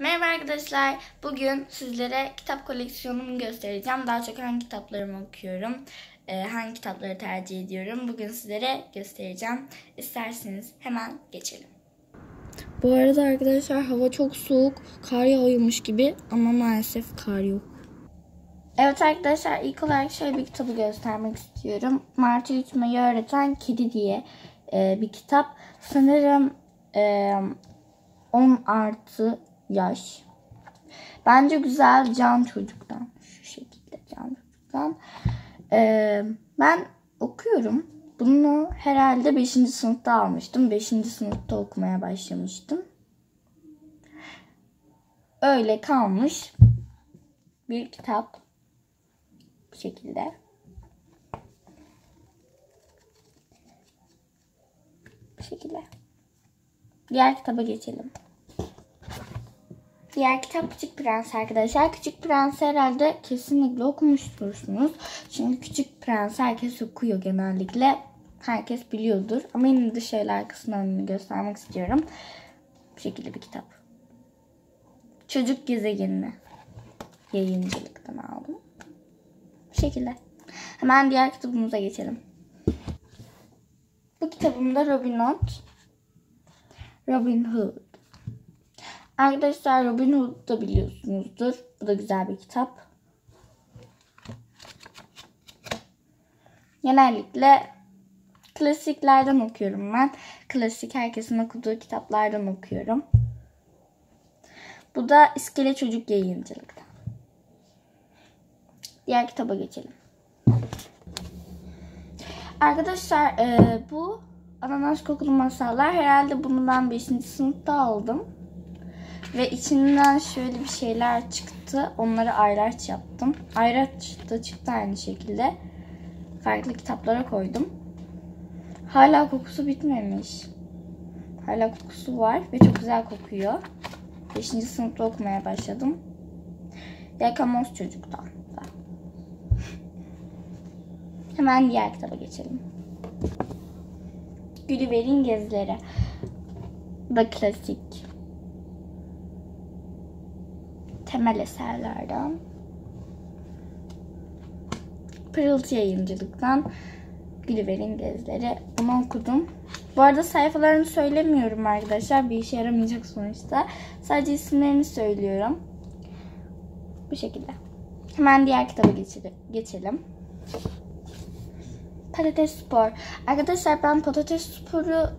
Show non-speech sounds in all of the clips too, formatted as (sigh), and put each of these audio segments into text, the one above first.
Merhaba arkadaşlar. Bugün sizlere kitap koleksiyonumu göstereceğim. Daha çok hangi kitaplarımı okuyorum, e, hangi kitapları tercih ediyorum. Bugün sizlere göstereceğim. İsterseniz hemen geçelim. Bu arada arkadaşlar hava çok soğuk. Kar yağıyormuş gibi ama maalesef kar yok. Evet arkadaşlar ilk olarak şöyle bir kitabı göstermek istiyorum. Martı Yutmayı Öğreten Kedi diye e, bir kitap. Sanırım e, 10 artı yaş. Bence güzel can çocuktan. Şu şekilde can çocuktan. Ee, ben okuyorum. Bunu herhalde 5. sınıfta almıştım. 5. sınıfta okumaya başlamıştım. Öyle kalmış bir kitap. Bu şekilde. Bu şekilde. Diğer kitaba geçelim. Diğer kitap Küçük Prens arkadaşlar. Küçük Prens herhalde kesinlikle okumuştursunuz. Çünkü Küçük Prens herkes okuyor genellikle. Herkes biliyordur. Ama yine de şöyle arkasından göstermek istiyorum. Bu şekilde bir kitap. Çocuk Gezegenini yayıncılıktan aldım. Bu şekilde. Hemen diğer kitabımıza geçelim. Bu kitabımda Robin Hood. Robin Hood. Arkadaşlar Robin Hood da biliyorsunuzdur. Bu da güzel bir kitap. Genellikle klasiklerden okuyorum ben. Klasik herkesin okuduğu kitaplardan okuyorum. Bu da İskele Çocuk Yayıncılık'ta. Diğer kitaba geçelim. Arkadaşlar e, bu Ananas Kokulu Masallar. Herhalde bunu ben 5. sınıfta aldım. Ve içinden şöyle bir şeyler çıktı. Onları ayraç yaptım. Ayraç da çıktı aynı şekilde. Farklı kitaplara koydum. Hala kokusu bitmemiş. Hala kokusu var ve çok güzel kokuyor. 5. sınıfta okumaya başladım. Yakamoz çocuktan. (laughs) Hemen diğer kitaba geçelim. Gülliver'in Gezileri. Da klasik. Temel eserlerden. Pırıltı yayıncılıktan Gülliver'in Gezileri. Bunu okudum. Bu arada sayfalarını söylemiyorum arkadaşlar. Bir işe yaramayacak sonuçta. Sadece isimlerini söylüyorum. Bu şekilde. Hemen diğer kitaba geçelim. Patates Spor. Arkadaşlar ben Patates Spor'u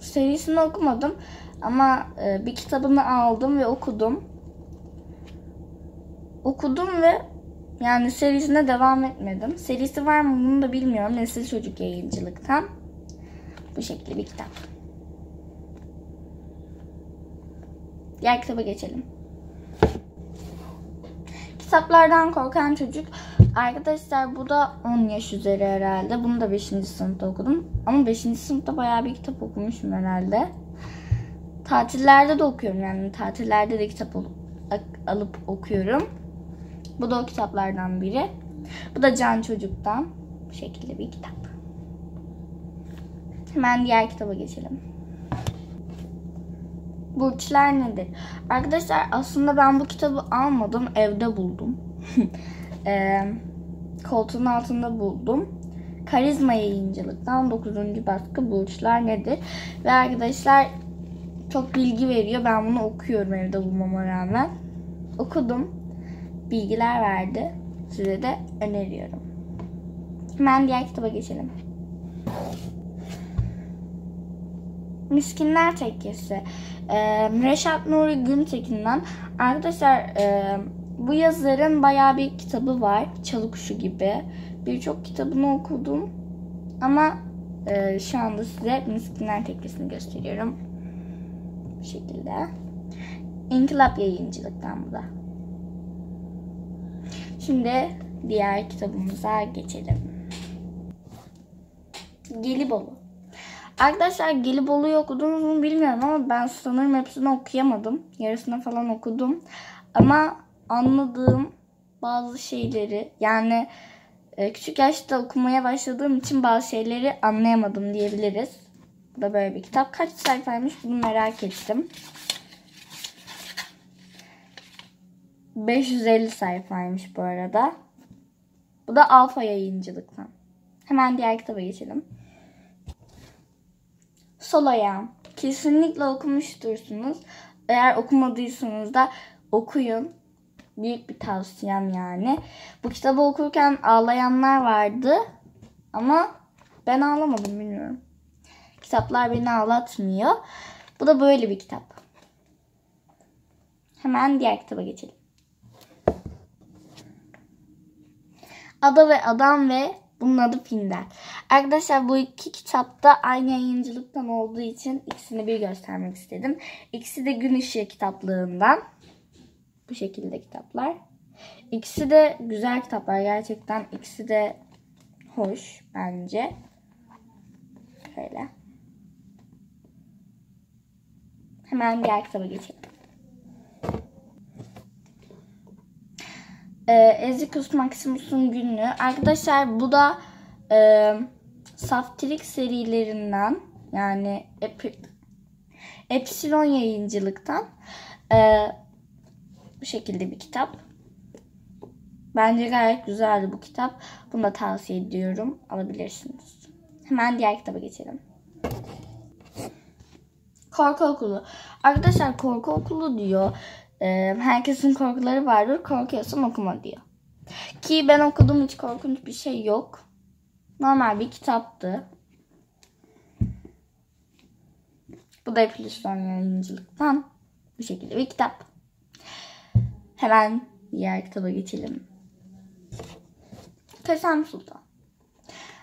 serisini okumadım. Ama e, bir kitabını aldım ve okudum. Okudum ve yani serisine devam etmedim. Serisi var mı bunu da bilmiyorum. Nesil Çocuk Yayıncılıktan. Bu şekilde bir kitap. Diğer kitaba geçelim. Kitaplardan korkan çocuk. Arkadaşlar bu da 10 yaş üzeri herhalde. Bunu da 5. sınıfta okudum. Ama 5. sınıfta bayağı bir kitap okumuşum herhalde. Tatillerde de okuyorum yani. Tatillerde de kitap alıp okuyorum. Bu da o kitaplardan biri. Bu da Can Çocuk'tan. Bu şekilde bir kitap. Hemen diğer kitaba geçelim. Burçlar nedir? Arkadaşlar aslında ben bu kitabı almadım. Evde buldum. (laughs) e, koltuğun altında buldum. Karizma yayıncılıktan 9. baskı Burçlar nedir? Ve arkadaşlar çok bilgi veriyor. Ben bunu okuyorum evde bulmama rağmen. Okudum. Bilgiler verdi. Size de öneriyorum. Hemen diğer kitaba geçelim. Miskinler Tekkesi. Ee, Reşat Nuri Güntekin'den. Arkadaşlar e, bu yazarın bayağı bir kitabı var. Çalı Kuşu gibi. Birçok kitabını okudum. Ama e, şu anda size Miskinler Tekkesi'ni gösteriyorum. Bu şekilde. İnkılap yayıncılıktan bu da. Şimdi diğer kitabımıza geçelim. Gelibolu. Arkadaşlar Gelibolu'yu okudunuz mu bilmiyorum ama ben sanırım hepsini okuyamadım. Yarısını falan okudum. Ama anladığım bazı şeyleri yani e, küçük yaşta okumaya başladığım için bazı şeyleri anlayamadım diyebiliriz. Bu da böyle bir kitap. Kaç sayfaymış bunu merak ettim. 550 sayfaymış bu arada. Bu da Alfa yayıncılıktan. Hemen diğer kitaba geçelim. Sol ayağım. Kesinlikle okumuştursunuz. Eğer okumadıysanız da okuyun. Büyük bir tavsiyem yani. Bu kitabı okurken ağlayanlar vardı. Ama ben ağlamadım bilmiyorum. Kitaplar beni ağlatmıyor. Bu da böyle bir kitap. Hemen diğer kitaba geçelim. Ada ve Adam ve bunun adı Finder. Arkadaşlar bu iki kitap da aynı yayıncılıktan olduğu için ikisini bir göstermek istedim. İkisi de Gün Işığı kitaplığından. Bu şekilde kitaplar. İkisi de güzel kitaplar gerçekten. İkisi de hoş bence. Şöyle. Hemen diğer kitaba geçelim. Ee, Ezikus Maximus'un günlüğü. Arkadaşlar bu da e, Saftirik serilerinden yani Ep Epsilon yayıncılıktan e, bu şekilde bir kitap. Bence gayet güzeldi bu kitap. Bunu da tavsiye ediyorum. Alabilirsiniz. Hemen diğer kitaba geçelim. Korku okulu. Arkadaşlar korku okulu diyor. Ee, herkesin korkuları vardır. Korkuyorsan okuma diyor. Ki ben okudum hiç korkunç bir şey yok. Normal bir kitaptı. Bu da Epiliston yayıncılıktan bu şekilde bir kitap. Hemen diğer kitaba geçelim. Kösem Sultan.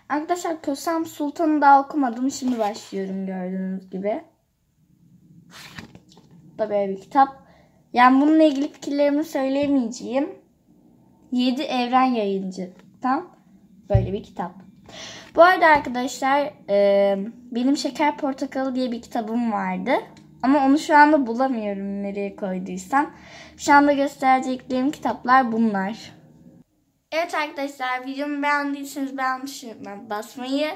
Arkadaşlar Kösem Sultan'ı daha okumadım. Şimdi başlıyorum gördüğünüz gibi. Bu da böyle bir kitap. Yani bununla ilgili fikirlerimi söyleyemeyeceğim. 7 Evren Yayıncı'dan böyle bir kitap. Bu arada arkadaşlar e, benim Şeker Portakalı diye bir kitabım vardı. Ama onu şu anda bulamıyorum nereye koyduysam. Şu anda göstereceklerim kitaplar bunlar. Evet arkadaşlar videomu beğendiyseniz beğen tuşuna basmayı.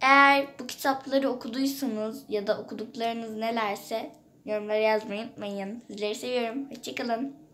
Eğer bu kitapları okuduysanız ya da okuduklarınız nelerse yorumlara yazmayı unutmayın. Sizleri seviyorum. Hoşçakalın.